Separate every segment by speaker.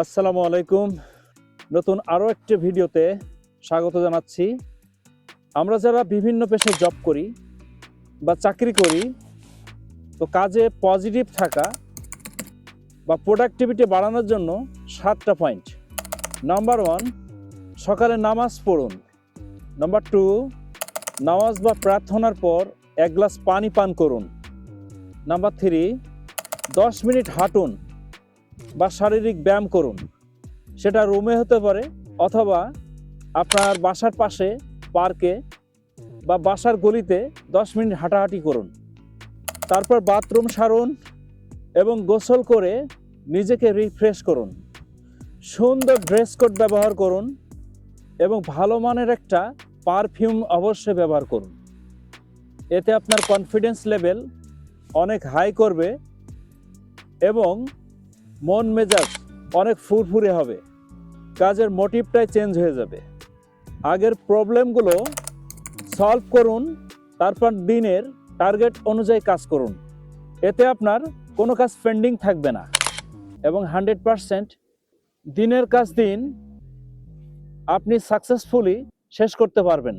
Speaker 1: আসসালামু আলাইকুম। নতুন আরও একটি ভিডিওতে স্বাগত জানাচ্ছি। আমরা যারা বিভিন্ন পেশায় জব করি বা চাকরি করি, তো কাজে পজিটিভ থাকা বা প্রোডাক্টিভিটি বাড়ানোর জন্য সাতটা পয়েন্ট নাম্বার ওয়ান সকালে নামাজ পড়ুন। নাম্বার টু নামাজ বা প্রার্থনার পর এক গ্লাস পানি পান করুন। নাম্বার থ্রি দশ মিনিট হাঁটুন। বা শারীরিক ব্যায়াম করুন। সেটা রুমে হতে পারে অথবা আপনার বাসার পাশে পার্কে বা বাসার গলিতে দশ মিনিট হাঁটাহাঁটি করুন। তারপর বাথরুম সারুন এবং গোসল করে নিজেকে রিফ্রেশ করুন। সুন্দর ড্রেস কোড ব্যবহার করুন এবং ভালো মানের একটা পারফিউম অবশ্যই ব্যবহার করুন। এতে আপনার কনফিডেন্স লেভেল অনেক হাই করবে এবং মন মেজাজ অনেক ফুরফুরে হবে। কাজের মোটিভটাই চেঞ্জ হয়ে যাবে। আগের প্রবলেমগুলো সলভ করুন, তারপর দিনের টার্গেট অনুযায়ী কাজ করুন। এতে আপনার কোনো কাজ পেন্ডিং থাকবে না এবং হান্ড্রেড পারসেন্ট দিনের কাজ দিন আপনি সাকসেসফুলি শেষ করতে পারবেন।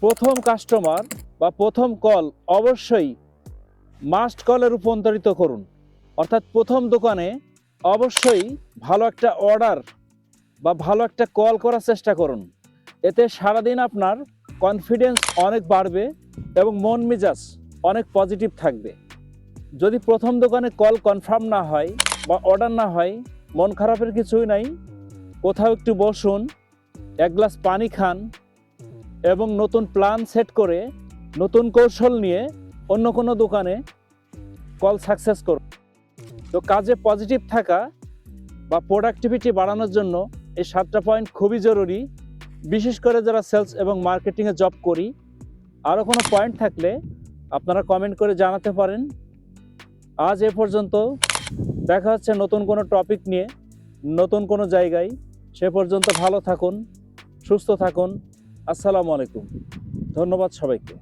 Speaker 1: প্রথম কাস্টমার বা প্রথম কল অবশ্যই মাস্ট কলে রূপান্তরিত করুন। অর্থাৎ প্রথম দোকানে অবশ্যই ভালো একটা অর্ডার বা ভালো একটা কল করার চেষ্টা করুন। এতে সারাদিন আপনার কনফিডেন্স অনেক বাড়বে এবং মন মেজাজ অনেক পজিটিভ থাকবে। যদি প্রথম দোকানে কল কনফার্ম না হয় বা অর্ডার না হয়, মন খারাপের কিছুই নাই, কোথাও একটু বসুন, এক গ্লাস পানি খান এবং নতুন প্ল্যান সেট করে নতুন কৌশল নিয়ে অন্য কোনো দোকানে কল সাকসেস করুন। তো কাজে পজিটিভ থাকা বা প্রোডাক্টিভিটি বাড়ানোর জন্য এই সাতটা পয়েন্ট খুবই জরুরি। বিশেষ করে যারা সেলস এবং মার্কেটিংয়ে জব করি আরও কোনো পয়েন্ট থাকলে আপনারা কমেন্ট করে জানাতে পারেন। আজ এ পর্যন্ত দেখা হচ্ছে নতুন কোনো টপিক নিয়ে, নতুন কোনো জায়গায়। সে পর্যন্ত ভালো থাকুন, সুস্থ থাকুন। আসসালামু আলাইকুম। ধন্যবাদ সবাইকে।